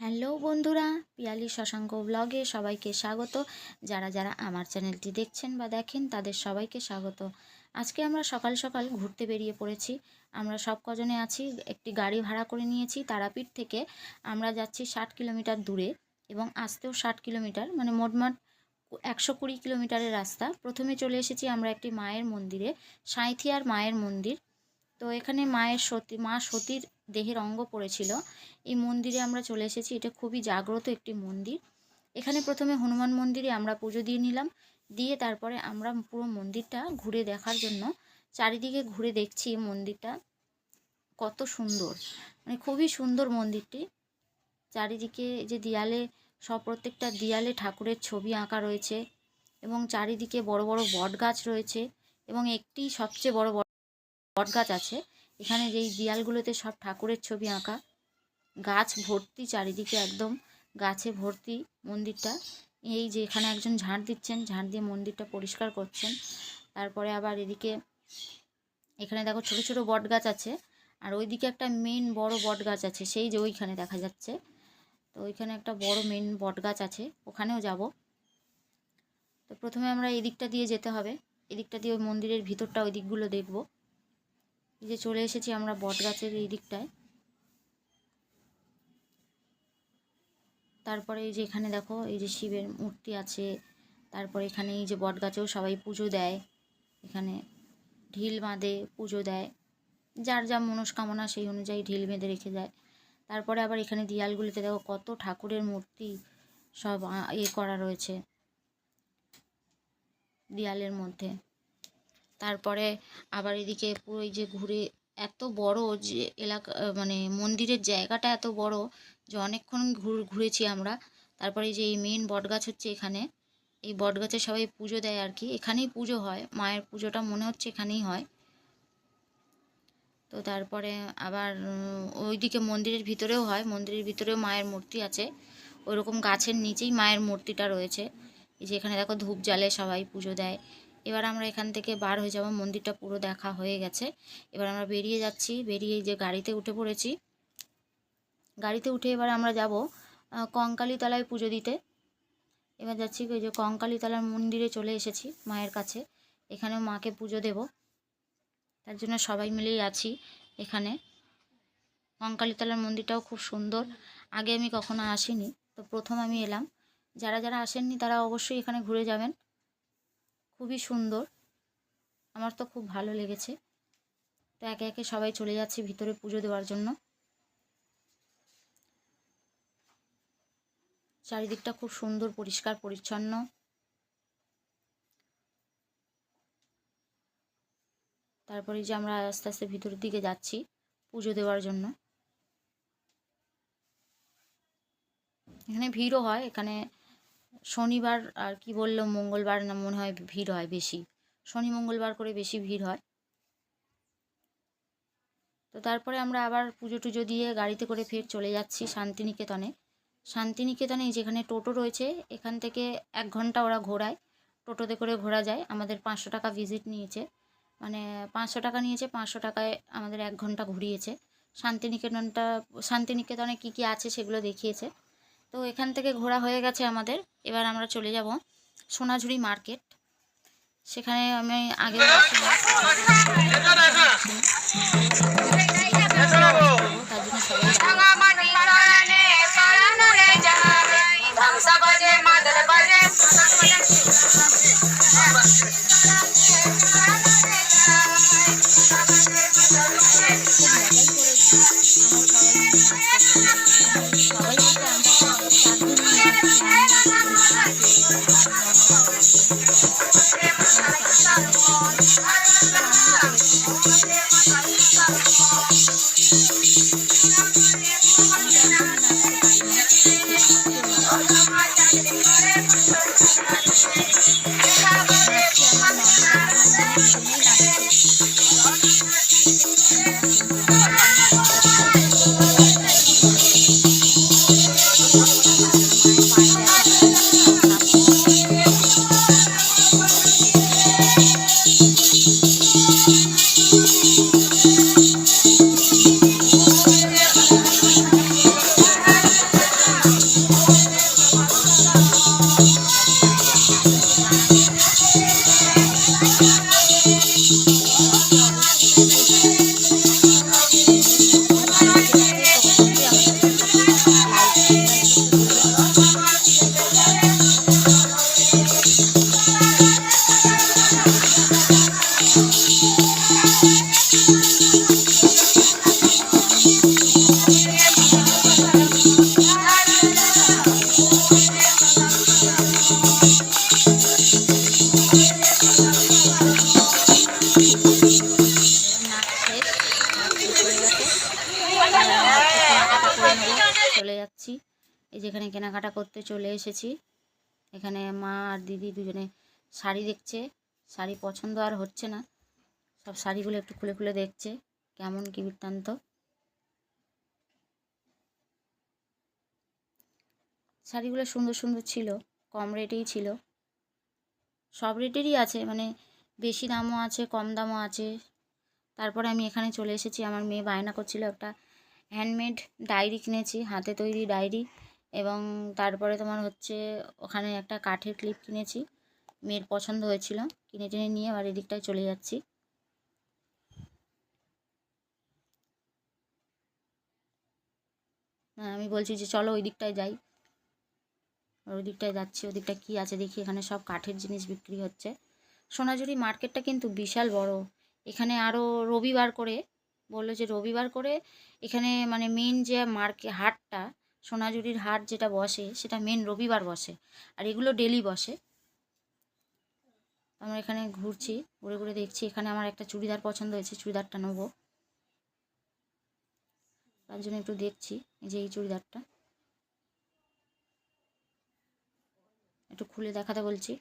Hello বন্ধুরা পিয়ালি শশাঙ্ক ব্লগে সবাইকে স্বাগত। যারা যারা আমার চ্যানেলটি দেখছেন বা দেখেন, তাদের সবাইকে স্বাগত। আজকে আমরা সকাল সকাল ঘুরতে বেরিয়ে পড়েছি। আমরা সব কজনে আছি, একটি গাড়ি ভাড়া করে নিয়েছি তারাপীঠ থেকে। আমরা যাচ্ছি ষাট কিলোমিটার দূরে এবং আসতেও ষাট কিলোমিটার মানে মোটমাট একশো কুড়ি কিলোমিটারের রাস্তা। প্রথমে চলে এসেছি আমরা একটি মায়ের মন্দিরে, সাঁইথিয়ার মায়ের মন্দির। তো এখানে মায়ের সতী, মা সতীর দেহের অঙ্গ পড়েছিল। এই মন্দিরে আমরা চলে এসেছি। এটা খুবই জাগ্রত একটি মন্দির। এখানে প্রথমে হনুমান মন্দিরে আমরা পুজো দিয়ে নিলাম। দিয়ে তারপরে আমরা পুরো মন্দিরটা ঘুরে দেখার জন্য চারিদিকে ঘুরে দেখছি মন্দিরটা। কত সুন্দর। মানে খুবই সুন্দর মন্দিরটি। চারিদিকে যে দেয়ালে, সব প্রত্যেকটা দেয়ালে ঠাকুরের ছবি আঁকা রয়েছে এবং চারিদিকে বড় বড় বট গাছ রয়েছে এবং একটি সবচেয়ে বড় বট গাছ আছে। এখানে যেই দেয়ালগুলোতে সব ঠাকুরের ছবি আঁকা, গাছ ভর্তি চারিদিকে একদম গাছে ভর্তি মন্দিরটা। এই যে এখানে একজন ঝাঁট দিচ্ছেন, ঝাঁট দিয়ে মন্দিরটা পরিষ্কার করছেন। তারপরে আবার এদিকে, এখানে দেখো ছোট ছোট বট গাছ আছে আর ওইদিকে একটা মেন বড় বট গাছ আছে, সেই যে ওইখানে দেখা যাচ্ছে। তো ওইখানে একটা বড় মেন বট গাছ আছে, ওখানেও যাব। তো প্রথমে আমরা এদিকটা দিয়ে যেতে হবে, এদিকটা দিয়ে ওই মন্দিরের ভিতরটা ওই দিকগুলো দেখব। এই যে চলে এসেছি আমরা বট গাছের এই দিকটায়। তারপরে এই যে এখানে দেখো, এই যে শিবের মূর্তি আছে, তারপরে এখানে এই যে বট গাছেও সবাই পুজো দেয়, এখানে ঢিল বাঁধে, পুজো দেয়, যার যা মনস্কামনা সেই অনুযায়ী ঢিল বেঁধে রেখে যায় তারপরে আবার এখানে দিয়ালগুলিতে দেখো কত ঠাকুরের মূর্তি সব এ করা রয়েছে দেয়ালের মধ্যে। তারপরে আবার এদিকে পুরো এই যে ঘুরে এত বড় যে এলাকা মানে মন্দিরের জায়গাটা এত বড় যে অনেকক্ষণ ঘুর, ঘুরেছি আমরা। তারপরে যে এই মেন বটগাছ হচ্ছে এখানে, এই বটগাছে সবাই পুজো দেয় আর কি। এখানেই পুজো হয়, মায়ের পুজোটা মনে হচ্ছে এখানেই হয়। তো তারপরে আবার ওইদিকে মন্দিরের ভিতরেও হয়, মন্দিরের ভিতরেও মায়ের মূর্তি আছে। ওইরকম গাছের নিচেই মায়ের মূর্তিটা রয়েছে। এই যে এখানে দেখো ধূপ জ্বালে সবাই পুজো দেয়। এবার আমরা এখান থেকে বার হয়ে যাব। মন্দিরটা পুরো দেখা হয়ে গেছে। এবার আমরা বেরিয়ে যাচ্ছি। বেরিয়ে যে গাড়িতে উঠে পড়েছি। গাড়িতে উঠে এবার আমরা যাব কঙ্কালীতলায় পুজো দিতে। এবার যাচ্ছি ওই যে কঙ্কালীতলার মন্দিরে চলে এসেছি মায়ের কাছে। এখানেও মাকে পুজো দেব। তার জন্য সবাই মিলেই আছি এখানে। কঙ্কালীতলার মন্দিরটাও খুব সুন্দর। আগে আমি কখনো আসিনি, তো প্রথম আমি এলাম। যারা যারা আসেননি তারা অবশ্যই এখানে ঘুরে যাবেন। খুবই সুন্দর। আমার তো খুব ভালো লেগেছে। তো একে একে সবাই চলে যাচ্ছে ভিতরে পুজো দেওয়ার জন্য। চারিদিকটা খুব সুন্দর, পরিষ্কার, পরিচ্ছন্ন। তারপরে যে আমরা আস্তে আস্তে ভিতরের দিকে যাচ্ছি পুজো দেওয়ার জন্য। এখানে ভিড়ও হয়, এখানে শনিবার আর কি বলল, মঙ্গলবার না মনে হয় ভিড় হয় বেশি। শনি মঙ্গলবার করে বেশি ভিড় হয়। তো তারপরে আমরা আবার পুজো টুজো দিয়ে গাড়িতে করে ফের চলে যাচ্ছি শান্তিনিকেতনে। শান্তিনিকেতনে যেখানে টোটো রয়েছে, এখান থেকে এক ঘণ্টা ওরা ঘোরায়। টোটোতে করে ঘোরা যায়। আমাদের পাঁচশো টাকা ভিজিট নিয়েছে। মানে পাঁচশো টাকা নিয়েছে, পাঁচশো টাকায় আমাদের এক ঘণ্টা ঘুরিয়েছে। শান্তিনিকেতনটা, শান্তিনিকেতনে কী কী আছে সেগুলো দেখিয়েছে। তো এখান থেকে ঘোরা হয়ে গেছে আমাদের। এবার আমরা চলে যাব সোনাঝুরি মার্কেট। সেখানে আমি আগে Thank you. যাচ্ছি। এই যেখানে কেনাকাটা করতে চলে এসেছি। এখানে মা আর দিদি দুজনে শাড়ি দেখছে। শাড়ি পছন্দ আর হচ্ছে না। সব শাড়িগুলো একটু খুলে খুলে দেখছে। কেমন কী বৃত্তান্ত। শাড়িগুলো সুন্দর সুন্দর ছিল, কম রেটেই ছিল। সব রেটেরই আছে মানে বেশি দামও আছে, কম দামও আছে। তারপরে আমি এখানে চলে এসেছি। আমার মেয়ে বায়না করছিল একটা হ্যান্ডমেড ডায়েরি কিনেছি, হাতে তৈরি ডায়েরি এবং তারপরে তোমার হচ্ছে ওখানে একটা কাঠের ক্লিপ কিনেছি, মেয়ের পছন্দ হয়েছিল, কিনে টেনে নিয়ে আবার এদিকটায় চলে যাচ্ছি। হ্যাঁ আমি বলছি যে চলো ওই দিকটায় যাই। ওই দিকটায় যাচ্ছি ওই দিকটায় কী আছে দেখি, এখানে সব কাঠের জিনিস বিক্রি হচ্ছে। সোনাঝুরি মার্কেটটা কিন্তু বিশাল বড়। এখানে আরও রবিবার করে বলল যে রবিবার করে এখানে মানে মেন যে মার্কে হাটটা, সোনাঝুরির হাট যেটা বসে, সেটা মেন রবিবার বসে। আর এগুলো ডেলি বসে। আমরা এখানে ঘুরছি, ঘুরে ঘুরে দেখছি। এখানে আমার একটা চুড়িদার পছন্দ হয়েছে, চুড়িদারটা নেব। তার জন্য একটু দেখছি যে এই চুড়িদারটা। একটু খুলে দেখাতে বলছি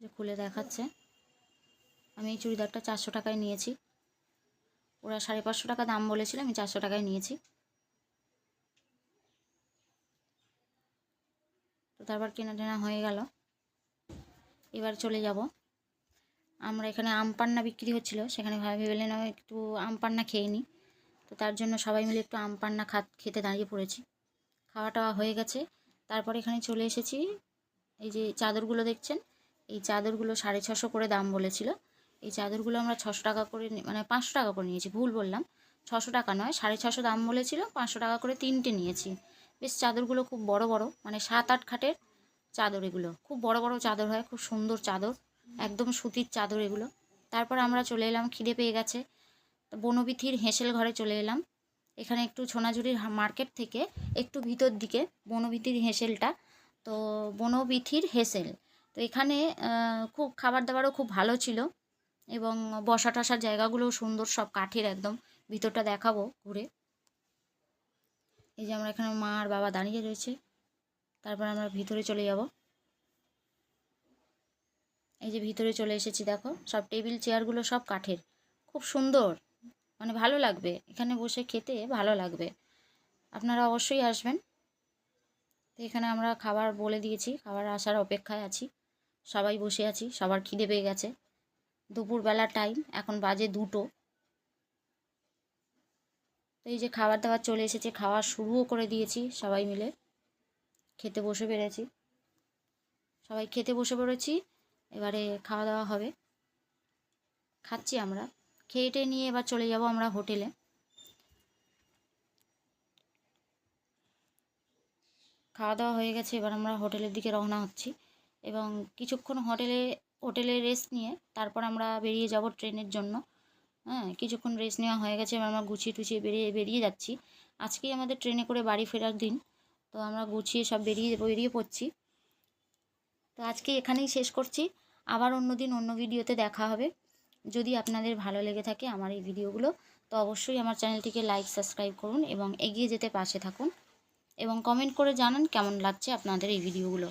যে খুলে দেখাচ্ছে। আমি এই চুড়িদারটা চারশো টাকায় নিয়েছি। ওরা সাড়ে পাঁচশো টাকা দাম বলেছিল, আমি চারশো টাকায় নিয়েছি। তো তারপর কেনা টেনা হয়ে গেল। এবার চলে যাব। আমরা এখানে আম পান্না বিক্রি হচ্ছিল, সেখানে ভেবেলেন একটু আম পান্না খেয়ে নিই। তো তার জন্য সবাই মিলে একটু আম পান্না খা, খেতে দাঁড়িয়ে পড়েছি। খাওয়া টাওয়া হয়ে গেছে। তারপর এখানে চলে এসেছি। এই যে চাদরগুলো দেখছেন এই চাদরগুলো সাড়ে ছশো করে দাম বলেছিল। এই চাদরগুলো আমরা ছশো টাকা করে মানে পাঁচশো টাকা করে নিয়েছি, ভুল বললাম। ছশো টাকা নয়, সাড়ে ছশো দাম বলেছিল, পাঁচশো টাকা করে তিনটে নিয়েছি। বেশ, চাদরগুলো খুব বড় বড় মানে সাত আট খাটের চাদর এগুলো। খুব বড় বড় চাদর হয়, খুব সুন্দর চাদর, একদম সুতির চাদর এগুলো। তারপর আমরা চলে এলাম, খিদে পেয়ে গেছে। বনবিথির হেঁসেল ঘরে চলে এলাম। এখানে একটু সোনাঝুরির মার্কেট থেকে একটু ভিতর দিকে বনবিথির হেঁসেলটা। তো বনবিথির হেঁসেল তো এখানে খুব খাবার দাবারও খুব ভালো ছিল এবং বসা টসার জায়গাগুলোও সুন্দর সব কাঠের একদম। ভিতরটা দেখাবো ঘুরে। এই যে আমরা এখানে মা আর বাবা দাঁড়িয়ে রয়েছে। তারপর আমরা ভিতরে চলে যাব। এই যে ভিতরে চলে এসেছি, দেখো, সব টেবিল, চেয়ারগুলো সব কাঠের। খুব সুন্দর মানে ভালো লাগবে। এখানে বসে খেতে ভালো লাগবে। আপনারা অবশ্যই আসবেন। তো এখানে আমরা খাবার বলে দিয়েছি, খাবার আসার অপেক্ষায় আছি। সবাই বসে আছি, সবার খিদে পেয়ে গেছে। দুপুরবেলার টাইম এখন বাজে দুটো। তো এই যে খাবার দাবার চলে এসেছে, খাওয়া শুরুও করে দিয়েছি সবাই মিলে। খেতে বসে পেরেছি। সবাই খেতে বসে পড়েছি, এবারে খাওয়া দাওয়া হবে। খাচ্ছি আমরা। খেয়ে টেয়ে নিয়ে এবার চলে যাব আমরা হোটেলে। খাওয়া দাওয়া হয়ে গেছে, এবার আমরা হোটেলের দিকে রওনা হচ্ছি। এবং কিছুক্ষণ হোটেলে হোটেলে রেস্ট নিয়ে তারপর আমরা বেরিয়ে যাব ট্রেনের জন্য। হ্যাঁ কিছুক্ষণ রেস্ট নেওয়া হয়ে গেছে এবার আমরা গুছিয়ে টুছিয়ে বেরিয়ে বেরিয়ে যাচ্ছি। আজকেই আমাদের ট্রেনে করে বাড়ি ফেরার দিন, তো আমরা গুছিয়ে সব বেরিয়ে বেরিয়ে পড়ছি। তো আজকে এখানেই শেষ করছি। আবার অন্য দিন অন্য ভিডিওতে দেখা হবে। যদি আপনাদের ভালো লেগে থাকে আমার এই ভিডিওগুলো, তো অবশ্যই আমার চ্যানেলটিকে লাইক সাবস্ক্রাইব করুন এবং এগিয়ে যেতে পাশে থাকুন। এবং কমেন্ট করে জানান কেমন লাগছে আপনাদের এই ভিডিওগুলো।